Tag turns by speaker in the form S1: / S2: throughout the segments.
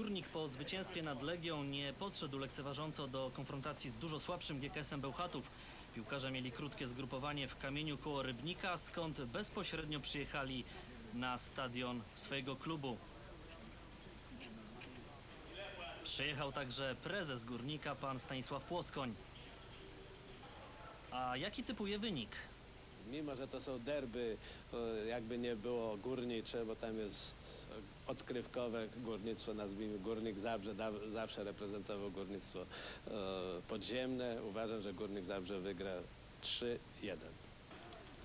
S1: Górnik po zwycięstwie nad Legią nie podszedł lekceważąco do konfrontacji z dużo słabszym GKS-em Bełchatów. Piłkarze mieli krótkie zgrupowanie w kamieniu koło Rybnika, skąd bezpośrednio przyjechali na stadion swojego klubu. Przyjechał także prezes Górnika, pan Stanisław Płoskoń. A jaki typuje wynik?
S2: Mimo, że to są derby, jakby nie było górnicze, bo tam jest odkrywkowe górnictwo, nazwijmy Górnik Zabrze, da, zawsze reprezentował górnictwo e, podziemne. Uważam, że Górnik Zabrze wygra 3-1.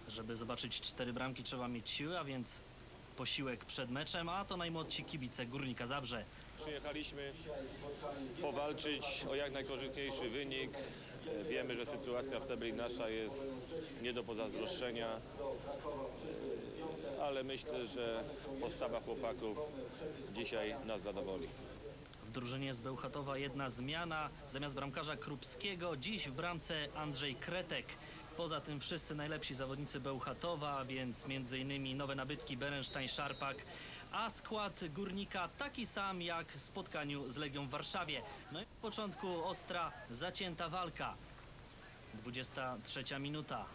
S1: Żeby zobaczyć cztery bramki trzeba mieć siły, a więc posiłek przed meczem, a to najmłodsi kibice Górnika Zabrze.
S3: Przyjechaliśmy powalczyć o jak najkorzystniejszy wynik. E, Wiemy, że sytuacja w tabeli nasza jest nie do pozazdroszczenia, E, ale myślę, że postawa chłopaków dzisiaj nas zadowoli.
S1: W drużynie z Bełchatowa jedna zmiana. Zamiast bramkarza Krupskiego dziś w bramce Andrzej Kretek. Poza tym wszyscy najlepsi zawodnicy Bełchatowa, więc m.in. nowe nabytki Berenstein, Szarpak, a skład Górnika taki sam jak w spotkaniu z Legią w Warszawie. No i w początku ostra, zacięta walka. 23 minuta.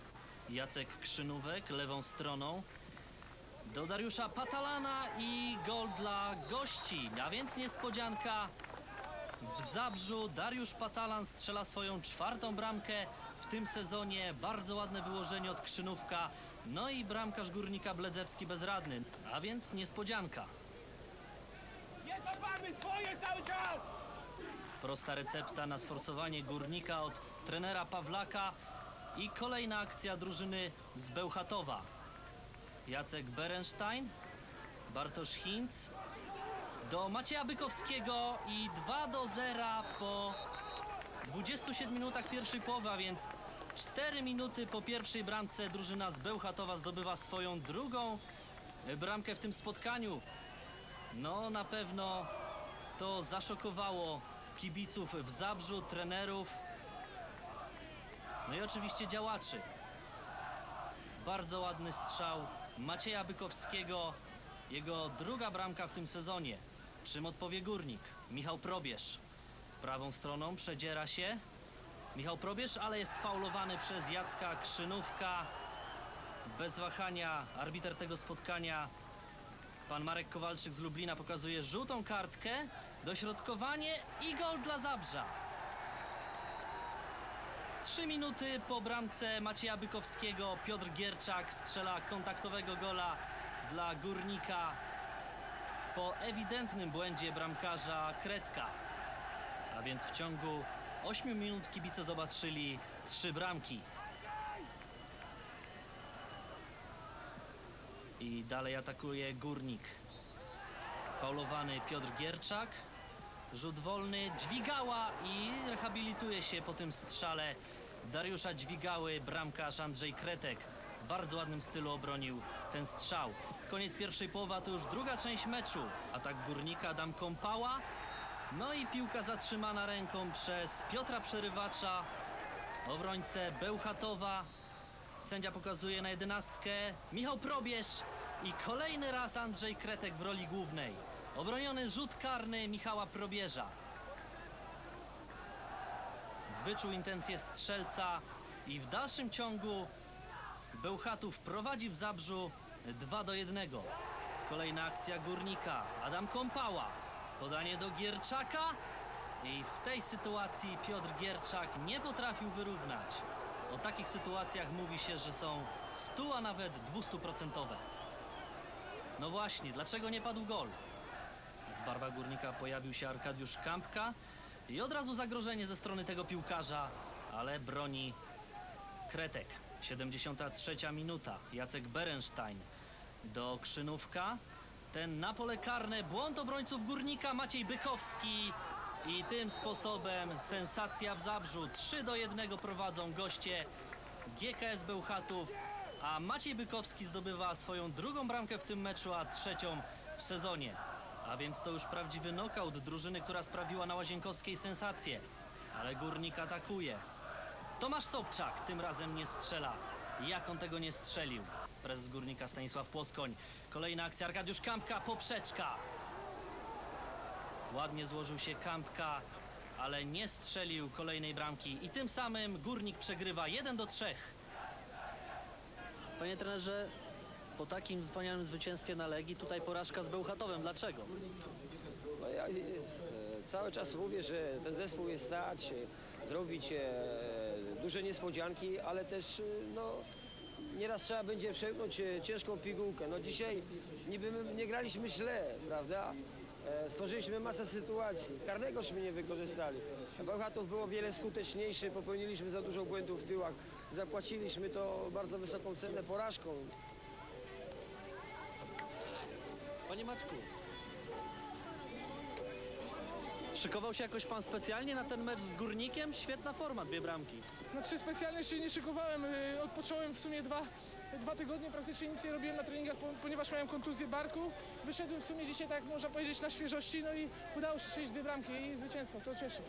S1: Jacek Krzynówek lewą stroną do Dariusza Patalana i gol dla gości. A więc niespodzianka w Zabrzu. Dariusz Patalan strzela swoją czwartą bramkę w tym sezonie. Bardzo ładne wyłożenie od Krzynówka. No i bramkarz Górnika Bledzewski bezradny. A więc niespodzianka.
S4: Nie cofamy swoje cały czas!
S1: Prosta recepta na sforsowanie Górnika od trenera Pawlaka i kolejna akcja drużyny z Bełchatowa. Jacek Berenstein, Bartosz Hinz do Macieja Bykowskiego i 2 do 0 po 27 minutach pierwszej połowy, a więc 4 minuty po pierwszej bramce drużyna z Bełchatowa zdobywa swoją drugą bramkę w tym spotkaniu. No na pewno to zaszokowało kibiców w Zabrzu, trenerów, no i oczywiście działaczy. Bardzo ładny strzał Macieja Bykowskiego, jego druga bramka w tym sezonie. Czym odpowie Górnik? Michał Probierz. Prawą stroną przedziera się Michał Probierz, ale jest faulowany przez Jacka Krzynówka. Bez wahania arbiter tego spotkania Pan Marek Kowalczyk z Lublina pokazuje żółtą kartkę, dośrodkowanie i gol dla Zabrza. Trzy minuty po bramce Macieja Bykowskiego Piotr Gierczak strzela kontaktowego gola dla Górnika po ewidentnym błędzie bramkarza Kretka. A więc w ciągu 8 minut kibice zobaczyli trzy bramki. I dalej atakuje Górnik. Faulowany Piotr Gierczak. Rzut wolny, dźwigała i rehabilituje się po tym strzale Dariusza Dźwigały, bramkarz Andrzej Kretek. W bardzo ładnym stylu obronił ten strzał. Koniec pierwszej połowy, to już druga część meczu. Atak Górnika, Adam Kąpała. No i piłka zatrzymana ręką przez Piotra Przerywacza. Obrońcę Bełchatowa. Sędzia pokazuje na jedenastkę. Michał Probierz i kolejny raz Andrzej Kretek w roli głównej. Obroniony rzut karny Michała Probierza. Wyczuł intencje strzelca i w dalszym ciągu Bełchatów prowadzi w Zabrzu 2 do 1. Kolejna akcja Górnika. Adam Kąpała. Podanie do Gierczaka. I w tej sytuacji Piotr Gierczak nie potrafił wyrównać. O takich sytuacjach mówi się, że są 100, a nawet 200%. No właśnie, dlaczego nie padł gol? W barwach Górnika pojawił się Arkadiusz Kampka i od razu zagrożenie ze strony tego piłkarza, ale broni Kretek. 73 minuta. Jacek Berenstein do Krzynówka. Ten na pole karne. Błąd obrońców Górnika Maciej Bykowski. I tym sposobem sensacja w Zabrzu. 3 do 1 prowadzą goście GKS Bełchatów. A Maciej Bykowski zdobywa swoją drugą bramkę w tym meczu, a trzecią w sezonie. A więc to już prawdziwy knockout drużyny, która sprawiła na Łazienkowskiej sensację. Ale Górnik atakuje. Tomasz Sobczak tym razem nie strzela. Jak on tego nie strzelił? Prezes Górnika Stanisław Płoskoń. Kolejna akcja Arkadiusz Kampka, poprzeczka. Ładnie złożył się Kampka, ale nie strzelił kolejnej bramki i tym samym Górnik przegrywa 1 do 3. Panie trenerze, po takim wspaniałym zwycięstwie na Legii tutaj porażka z Bełchatowem. Dlaczego?
S5: No ja e, cały czas mówię, że ten zespół jest stać e, zrobić e, duże niespodzianki, ale też e, no, nieraz trzeba będzie przełknąć e, ciężką pigułkę. No dzisiaj niby my nie graliśmy źle, prawda? E, Stworzyliśmy masę sytuacji, karnegośmy nie wykorzystali. Bełchatów było wiele skuteczniejszy, popełniliśmy za dużo błędów w tyłach. Zapłaciliśmy to bardzo wysoką cenę porażką.
S1: Panie Maczku. Szykował się jakoś pan specjalnie na ten mecz z Górnikiem? Świetna forma, dwie bramki.
S6: Znaczy specjalnie się nie szykowałem, y, odpocząłem w sumie dwa, dwa tygodnie, praktycznie nic nie robiłem na treningach, po- ponieważ miałem kontuzję barku. Wyszedłem w sumie dzisiaj, tak można powiedzieć, na świeżości, no i udało się strzelić dwie bramki i zwycięstwo, to cieszy.